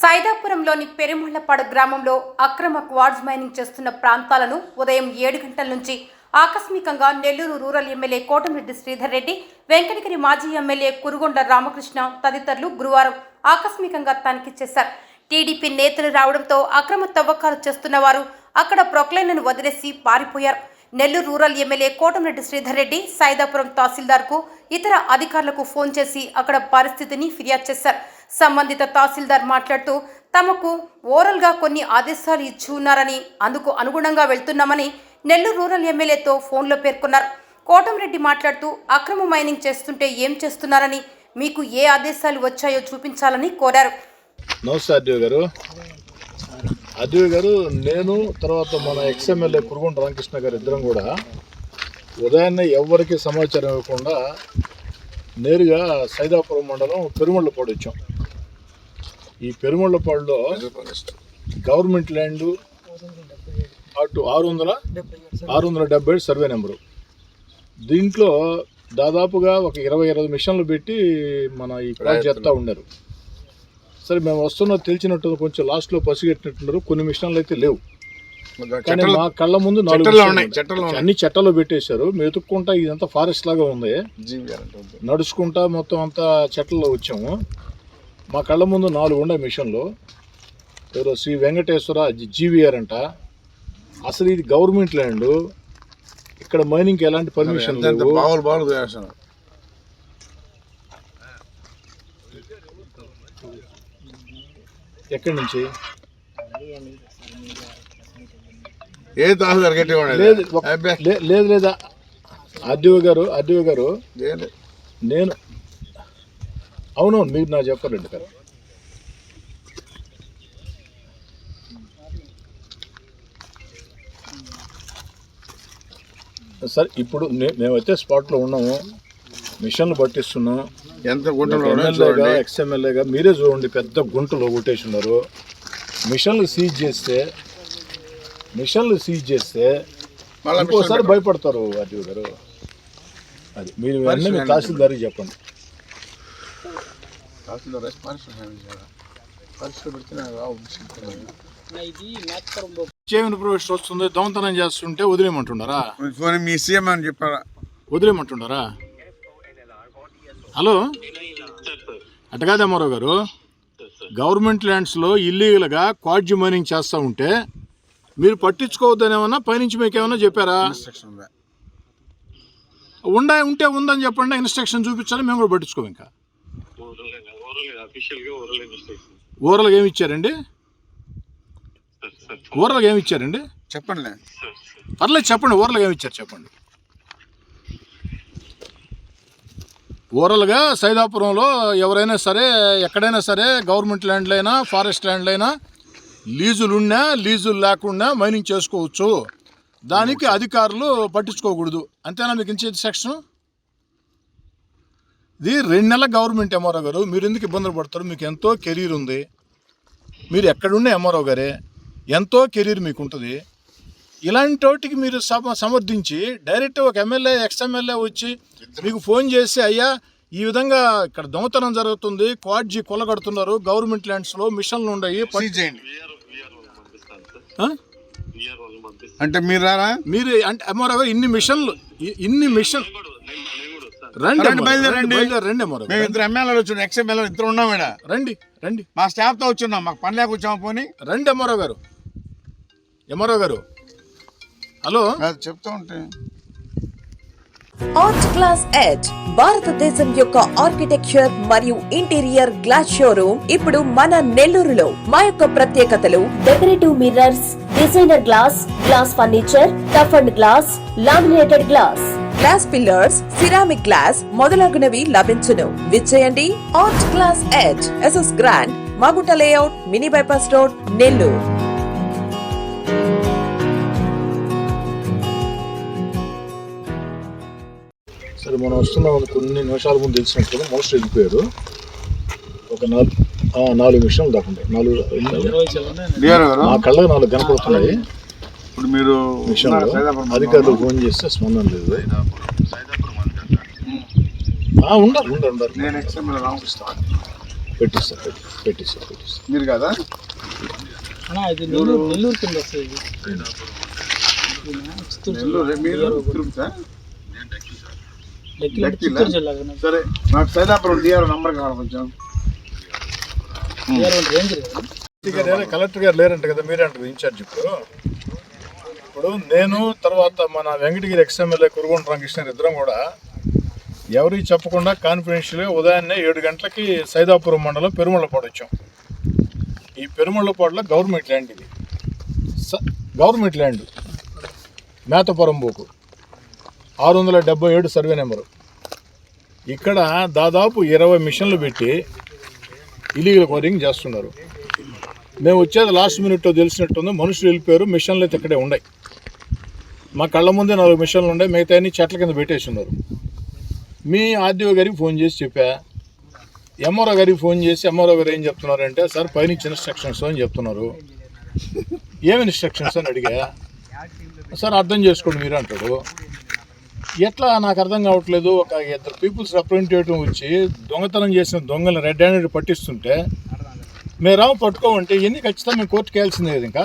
సైదాపురంలోని పెరుమళ్ళపాడు గ్రామంలో అక్రమ quartz mining చేస్తున్న ప్రాంతాలను ఉదయం ఏడు గంటల నుంచి ఆకస్మికంగా నెల్లూరు రూరల్ ఎమ్మెల్యే కోటమిరెడ్డి శ్రీధర్ రెడ్డి వెంకటగిరి మాజీ ఎమ్మెల్యే కురుగొండ రామకృష్ణ తదితరులు గురువారం ఆకస్మికంగా తనిఖీ చేశారు. టీడీపీ నేతలు రావడంతో అక్రమ తవ్వకాలు చేస్తున్న వారు అక్కడ ప్రొక్లైన్లను వదిలేసి పారిపోయారు. నెల్లూరు రూరల్ ఎమ్మెల్యే కోటమిరెడ్డి శ్రీధర్ రెడ్డి సైదాపురం తహసీల్దార్కు ఇతర అధికారులకు ఫోన్ చేసి అక్కడ పరిస్థితిని ఫిర్యాదు చేశారు. సంబంధిత తహసీల్దార్ మాట్లాడుతూ తమకు ఓరల్గా కొన్ని ఆదేశాలు ఇచ్చి ఉన్నారని అందుకు అనుగుణంగా వెళ్తున్నామని నెల్లూరు రూరల్ ఎమ్మెల్యేతో ఫోన్లో పేర్కొన్నారు. కోటంరెడ్డి మాట్లాడుతూ అక్రమ మైనింగ్ చేస్తుంటే ఏం చేస్తున్నారని మీకు ఏ ఆదేశాలు వచ్చాయో చూపించాలని కోరారు. నమస్తే గారు. గారు నేను తర్వాత మన ఎక్స్ఎమ్మెల్యే కురుగుంట రామకృష్ణ గారు ఇద్దరం కూడా ఉదయాన్నే ఎవరికి సమాచారం ఇవ్వకుండా నేరుగా సైదాపురం మండలం పెరుమళ్ళపాడు వచ్చాం ఈ పెరుమళ్ళపాడులో గవర్నమెంట్ ల్యాండ్ అటు ఆరు వందల ఆరు వందల డెబ్బై ఏడు సర్వే నెంబరు. దీంట్లో దాదాపుగా ఒక ఇరవై ఇరవై మిషన్లు పెట్టి మన ఈ ప్రాజెక్ట్ చేస్తూ ఉన్నారు. సరే మేము వస్తున్నా తెలిసినట్టు కొంచెం లాస్ట్లో పసిగట్టినట్టున్నారు. కొన్ని మిషన్లు అయితే లేవు. కానీ మా కళ్ళ ముందు నాలుగు. అన్ని చట్టాలు పెట్టేశారు. మేము ఎత్తుక్కుంటా ఇదంతా ఫారెస్ట్ లాగా ఉంది. నడుచుకుంటా మొత్తం అంతా చెట్లలో వచ్చాము. మా కళ్ళ ముందు నాలుగు ఉన్నాయి మిషన్లు. ఎవరో శ్రీ వెంకటేశ్వర జీవీఆర్ అంట. అసలు ఇది గవర్నమెంట్ ల్యాండ్. ఇక్కడ మైనింగ్కి ఎలాంటి పర్మిషన్ ఎక్కడి నుంచి? ఏ తహసీల్దార్ కట్టేవాడు లేదు లేదు లేదా? ఆర్డీఓ గారు ఆర్డీఓ గారు నేను అవునవును మీరు నాకు చెప్పాలండి గారు సరే ఇప్పుడు నే- మేమైతే స్పాట్లో ఉన్నాము. మిషన్లు పట్టిస్తున్నాం. ఎంత గుంటలు ఎమ్మెల్యేగా ఎక్స్ఎమ్మెల్యేగా మీరే చూడండి పెద్ద గుంటలో కొట్టేసినారు. మిషన్లు సీజ్ చేస్తే మిషన్లు సీజ్ చేస్తే ఇంకోసారి భయపడతారు గారు. అది మీరు అన్నీ మీ తహసీల్దార్కి చెప్పండి. తహసీల్దార్ రెస్పాన్స్ పరిస్థితి పెడితే నాకు రావు. చేమిన వస్తుంది దొంగతనం చేస్తుంటే వదిలేయమంటున్నారా? మీ ఫోన్ మీ సీఎం అని చెప్పారా వదిలేయమంటున్నారా? హలో? అమ్మారావు గారు. గవర్నమెంట్ ల్యాండ్స్లో ఇల్లీగల్గా క్వాడ్జి మైనింగ్ చేస్తూ ఉంటే మీరు పట్టించుకోవద్దని ఏమన్నా పైనుంచి మీకు ఏమన్నా చెప్పారా? ఇన్స్ట్రక్షన్ ఉందా? ఉండా ఉంటే ఉందని చెప్పండి ఇన్స్ట్రక్షన్ చూపించాలి మేము కూడా పట్టించుకోము ఇంకా. ఓరల్గా ఏమి ఇచ్చారండి? ఓరల్గా ఏమి ఇచ్చారండి? చెప్పండి. పర్లేదు చెప్పండి ఓరల్గా ఏమి ఇచ్చారు చెప్పండి. ఓరల్గా సైదాపురంలో ఎవరైనా సరే ఎక్కడైనా సరే గవర్నమెంట్ ల్యాండ్లైనా ఫారెస్ట్ ల్యాండ్లైనా లీజులు ఉన్నా లీజులు లేకుండా మైనింగ్ చేసుకోవచ్చు. దానికి అధికారులు పట్టించుకోకూడదు. అంతేనా మీకు ఇచ్చేది సెక్షన్? ఇది రెండు నెలల గవర్నమెంట్ ఎంఆర్ఓ గారు మీరు ఎందుకు ఇబ్బందులు పడతారు? మీకు ఎంతో కెరీర్ ఉంది. మీరు ఎక్కడున్న ఎంఆర్ఓ గారే ఎంతో కెరీర్ మీకు ఉంటుంది ఇలాంటి వాటికి మీరు సమ సమర్థించి డైరెక్ట్ ఒక ఎమ్మెల్యే ఎక్స్ ఎమ్మెల్యే వచ్చి మీకు ఫోన్ చేసి అయ్యా ఈ విధంగా ఇక్కడ దొంగతనం జరుగుతుంది క్వాడ్జీ కొలగడుతున్నారు గవర్నమెంట్ ల్యాండ్స్లో మిషన్లు ఉన్నాయి చేయండి? అంటే మీరు రారా? మీరు అంటే ఎంఆర్ఓ గారు ఇన్ని మిషన్లు ఇన్ని మిషన్ రండి రండి, అమ్మారావు, బయలుదేరండి. రండి బయలుదేరండి, రండి అమ్మారావు మేము గారు. ఇద్దరు ఎమ్మెల్యేలు వచ్చాం ఎక్స్ ఎమ్మెల్యేలు ఇద్దరు ఉన్నాం ఇక్కడ రండి రండి. మా స్టాఫ్తో వచ్చున్నాం మాకు పని లేక వచ్చాము పోనీ. రండి ఎంఆర్ఓ గారు. ఎంఆర్ఓ గారు. హలో? చెప్తా ఉంటే. ఆర్ట్ క్లాస్ ఎడ్జ్ భారతదేశం యొక్క ఆర్కిటెక్చర్ మరియు ఇంటీరియర్ గ్లాస్ షోరూమ్ ఇప్పుడు మన నెల్లూరులో. మా యొక్క ప్రత్యేకతలు decorative mirrors designer glass glass furniture tough and glass laminated glass glass pillars ceramic glass మొదలగునవి లభించును. విచ్చేయండి. Art glass edge SS grand Magunta layout mini bypass road Nellore సరే మనం వస్తున్నాం. కొన్ని నిమిషాల ముందు తెలిసినప్పుడు మోస్ట్ వెళ్ళిపోయారు. ఒక నాలుగు నాలుగు నిమిషాలు దాకా నాలుగు మా కళ్ళకు నాలుగు కనపడుతున్నాయి. ఇప్పుడు మీరు అధికారులు ఫోన్ చేస్తే స్పందన లేదు. ఆ, ఉండాలి ఉండాలి ఉండాలి. నేను ఎక్స్ ఎమ్మెల్యే రామకృష్ణ. పెట్టిస్తా పెట్టి పెట్టిస్తా పెట్టిస్తా. మీరు కదా? అన్నా ఇది నెల్లూరు నెల్లూరు కింద వస్తుంది. సరే నాకు సైదాపురం డిఆర్ నంబర్ కావాలి కొంచెం. కలెక్టర్ గారు లేరంట కదా మీరే అంటారు ఇన్ఛార్జ్ ఇప్పుడు. ఇప్పుడు నేను తర్వాత మన వెంకటగిరి ఎక్స్ఎమ్మెల్యే కురుగొండ రామకృష్ణ ఇద్దరం కూడా ఎవరికి చెప్పకుండా కాన్ఫిడెన్షియల్గా ఉదయాన్నే ఏడు గంటలకి సైదాపురం మండలం పెరుమళ్ళపాడు వచ్చాం. ఈ పెరుమళ్ళపాడులో గవర్నమెంట్ ల్యాండ్ ఇది. స- గవర్నమెంట్ ల్యాండ్ మేతపురం బోకు ఆరు వందల డెబ్బై ఏడు సర్వే నెంబరు. ఇక్కడ దాదాపు ఇరవై మిషన్లు పెట్టి ఇలీగల్ కోరింగ్ చేస్తున్నారు. మేము వచ్చేది లాస్ట్ మినిట్లో తెలిసినట్టుంది. మనుషులు వెళ్ళిపోయారు. మిషన్లు అయితే ఇక్కడే ఉన్నాయి. మా కళ్ళ ముందే నాలుగు మిషన్లు ఉండే మిగతా అన్ని చెట్ల కింద పెట్టేసి ఉన్నారు మీ ఆర్డీఓ గారికి ఫోన్ చేసి చెప్పా. ఎంఆర్ఓ గారికి ఫోన్ చేసి ఎంఆర్ఓ గారు ఏం చెప్తున్నారంటే సార్ పైనుంచి ఇన్స్ట్రక్షన్స్ అని చెప్తున్నారు. ఏమి ఇన్స్ట్రక్షన్స్ అని అడిగా. సార్ అర్థం చేసుకోండి మీరు అంటాడు. ఎట్లా? నాకు అర్థం కావట్లేదు. ఒక ఇద్దరు పీపుల్స్ రిప్రజెంటేటివ్ వచ్చి దొంగతనం చేసిన దొంగలను రెడ్ హ్యాండెడ్ పట్టిస్తుంటే మీరు రావు పట్టుకోమంటే ఎన్ని ఖచ్చితంగా మేము కోర్టుకి వెళ్ళాల్సిందే ఇంకా?